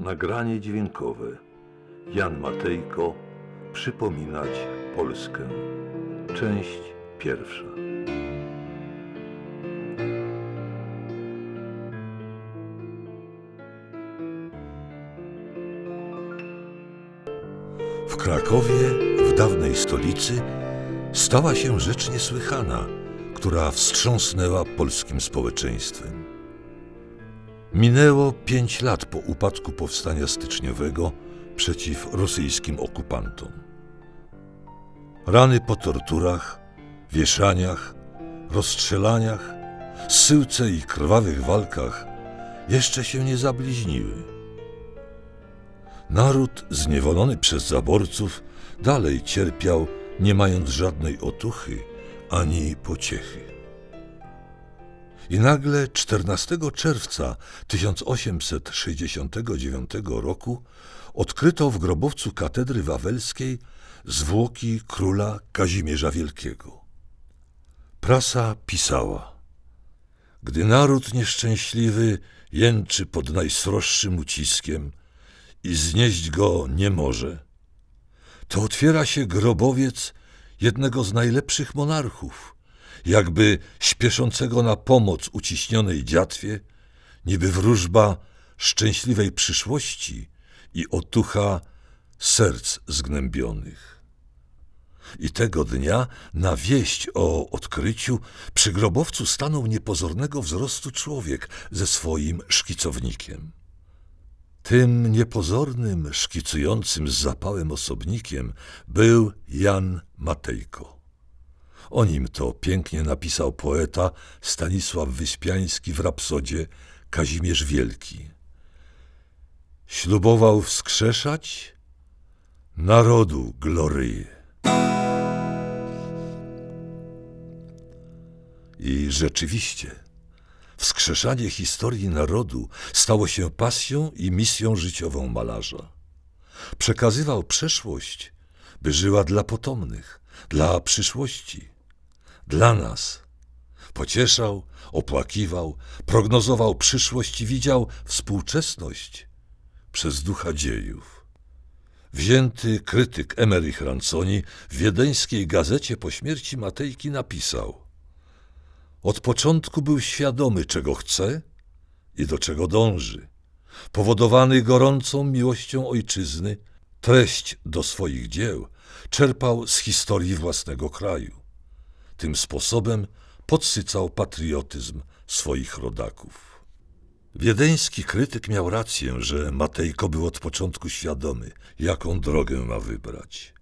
Nagranie dźwiękowe. Jan Matejko. Przypominać Polskę. Część pierwsza. W Krakowie, w dawnej stolicy, stała się rzecz niesłychana, która wstrząsnęła polskim społeczeństwem. Minęło pięć lat po upadku powstania styczniowego przeciw rosyjskim okupantom. Rany po torturach, wieszaniach, rozstrzelaniach, zsyłce i krwawych walkach jeszcze się nie zabliźniły. Naród zniewolony przez zaborców dalej cierpiał, nie mając żadnej otuchy ani pociechy. I nagle 14 czerwca 1869 roku odkryto w grobowcu katedry wawelskiej zwłoki króla Kazimierza Wielkiego. Prasa pisała: Gdy naród nieszczęśliwy jęczy pod najsroższym uciskiem i znieść go nie może, to otwiera się grobowiec jednego z najlepszych monarchów, jakby śpieszącego na pomoc uciśnionej dziatwie, niby wróżba szczęśliwej przyszłości i otucha serc zgnębionych. I tego dnia na wieść o odkryciu przy grobowcu stanął niepozornego wzrostu człowiek ze swoim szkicownikiem. Tym niepozornym, szkicującym z zapałem osobnikiem był Jan Matejko. O nim to pięknie napisał poeta Stanisław Wyspiański w rapsodzie Kazimierz Wielki. Ślubował wskrzeszać narodu gloryję. I rzeczywiście, wskrzeszanie historii narodu stało się pasją i misją życiową malarza. Przekazywał przeszłość, by żyła dla potomnych, dla przyszłości, dla nas. Pocieszał, opłakiwał, prognozował przyszłość i widział współczesność przez ducha dziejów. Wzięty krytyk Emerich Ranconi w wiedeńskiej gazecie po śmierci Matejki napisał – od początku był świadomy, czego chce i do czego dąży. Powodowany gorącą miłością ojczyzny, treść do swoich dzieł czerpał z historii własnego kraju. Tym sposobem podsycał patriotyzm swoich rodaków. Wiedeński krytyk miał rację, że Matejko był od początku świadomy, jaką drogę ma wybrać.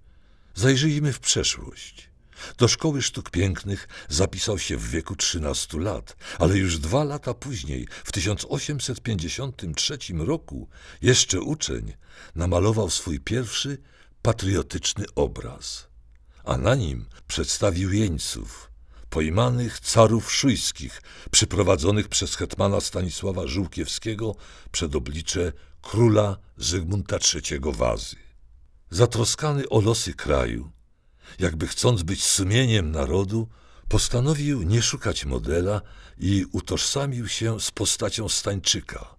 Zajrzyjmy w przeszłość. Do szkoły sztuk pięknych zapisał się w wieku 13 lat, ale już dwa lata później, w 1853 roku, jeszcze uczeń, namalował swój pierwszy patriotyczny obraz, a na nim przedstawił jeńców, pojmanych carów szujskich, przyprowadzonych przez hetmana Stanisława Żółkiewskiego przed oblicze króla Zygmunta III Wazy. Zatroskany o losy kraju, jakby chcąc być sumieniem narodu, postanowił nie szukać modela i utożsamił się z postacią Stańczyka.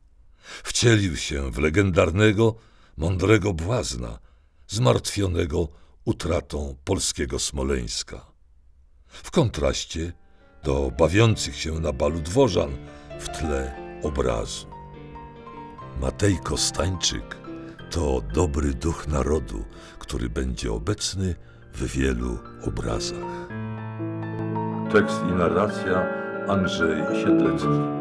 Wcielił się w legendarnego, mądrego błazna, zmartwionego utratą polskiego Smoleńska. W kontraście do bawiących się na balu dworzan w tle obrazu. Matejko Stańczyk to dobry duch narodu, który będzie obecny w wielu obrazach. Tekst i narracja Andrzej Siedlecki.